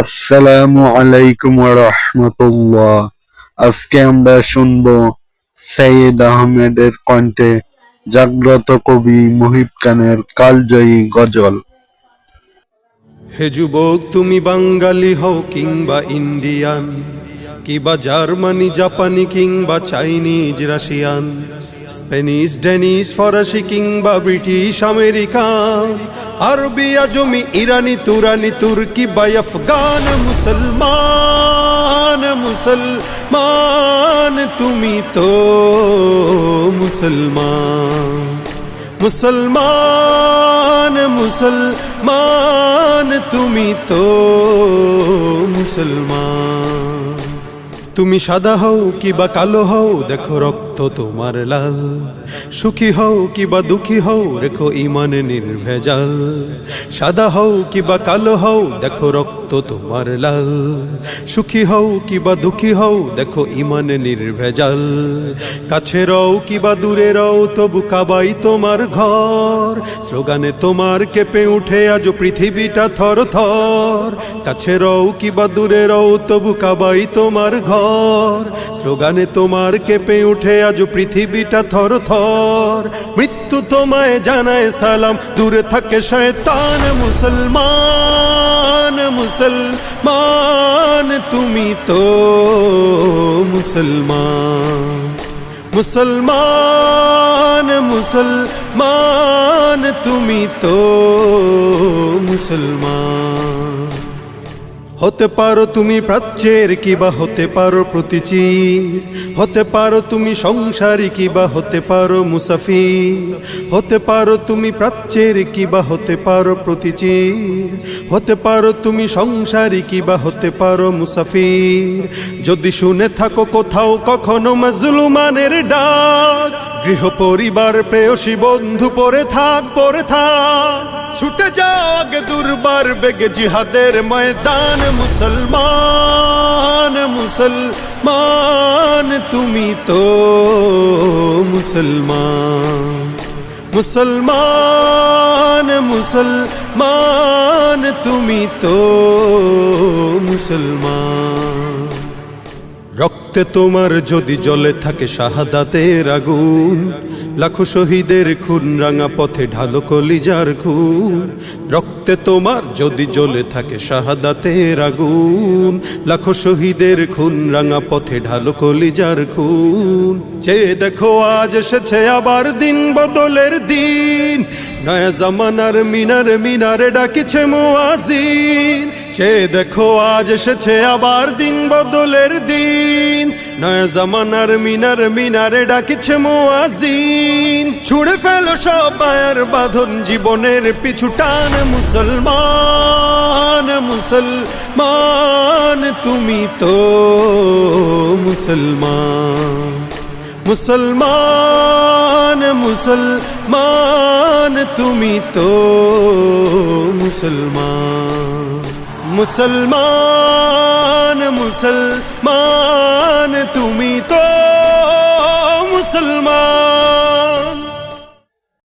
আসসালামু আলাইকুম রহমতুল্লাহ। আজকে আমরা শুনব সৈয়দ আহমেদের কণ্ঠে জাগ্রত কবি মুহিব খানের কালজয়ী গজল। হে যুবক, তুমি বাঙালি হও কিংবা ইন্ডিয়ান, কিবা জার্মানি, জাপানি কিংবা চাইনিজ, রাশিয়ান। স্পেনিশ ডেনিশ ফরাসি কিংবা ব্রিটিশ আমেরিকা আরবি আজমি ইরানি তুরানি তুর্কি বা আফগান মুসলমান মুসলমান তুমি তো মুসলমান মুসলমান মুসলমান তুমি তো মুসলমান তুমি সাদা হও কিবা কালো হও দেখো রক্ত তোমার লাল। সুখী হও কিবা দুঃখী হও, রেখো ইমান নির্ভেজাল। সাদা হও কিবা কালো হও, দেখো রক্ত তোমার লাল। সুখী হও কিবা দুঃখী হও, দেখো ইমান নির্ভেজাল। কাছে রও কিবা দূরে রও, তবু কাবাই তোমার ঘর। স্লোগানে তোমার কেঁপে উঠে আজ পৃথিবীটা থর থর। কাছে রও কিবা দূরে রও, তবু কাবাই তোমার ঘর। স্লোগানে তোমার কেঁপে উঠে আজ পৃথিবীটা থর থর। মৃত্যু তোমায় জানায় সালাম। দূরে থাকে শয়তান, মুসলমান মুসলমান। তুমি তো মুসলমান মুসলমান মুসলমান। তুমি তো মুসলমান। হতে পারো তুমি প্রাচ্যের কিবা হতে পারো প্রতিচিত। হতে পারো তুমি সংসারী কিবা হতে পারো মুসাফির। হতে পারো তুমি প্রাচ্যের কিবা হতে পারো প্রতিচির হতে পারো তুমি সংসারী কিবা হতে পারো মুসাফির। যদি শুনে থাকো কোথাও কখনো মজলুমানের ডাক, গৃহ পরিবার, প্রেয়সী বন্ধু পরে থাক পরে থাক। ছুটে যাও আগে দুর্বার বেগে জিহাদের ময়দান। মুসলমান মুসলমান, তুমি তো মুসলমান। মুসলমান মুসলমান, তুমি তো মুসলমান। রক্তে তোমার যদি জলে থাকে শাহাদাতের আগুন লাখো শহীদের খুন রাঙা পথে ঢালো কলিজার খুন। রক্তে তোমার যদি জ্বলে থাকে শাহাদাতের আগুন। লাখো শহীদের খুন রাঙা পথে ঢালো কলিজার খুন। চেয়ে দেখো আজ এসেছে আবার দিন বদলের দিন। নয়া জামানার মিনার মিনারে ডাকিছে মুয়াজিন চেয়ে দেখো আজ এসেছে আবার দিন বদলের দিন। নয়া জামানার মিনার, মিনারে ডাকিছে মোয়াজিন ছুড়ে ফেলো সব মায়ের বাঁধন, জীবনের পিছু টান। মুসলমান মুসলমান, তুমি তো মুসলমান। মুসলমান মুসলমান, তুমি তো মুসলমান। মুসলমান মুসলমান মুসলমান তুমি তো মুসলমান।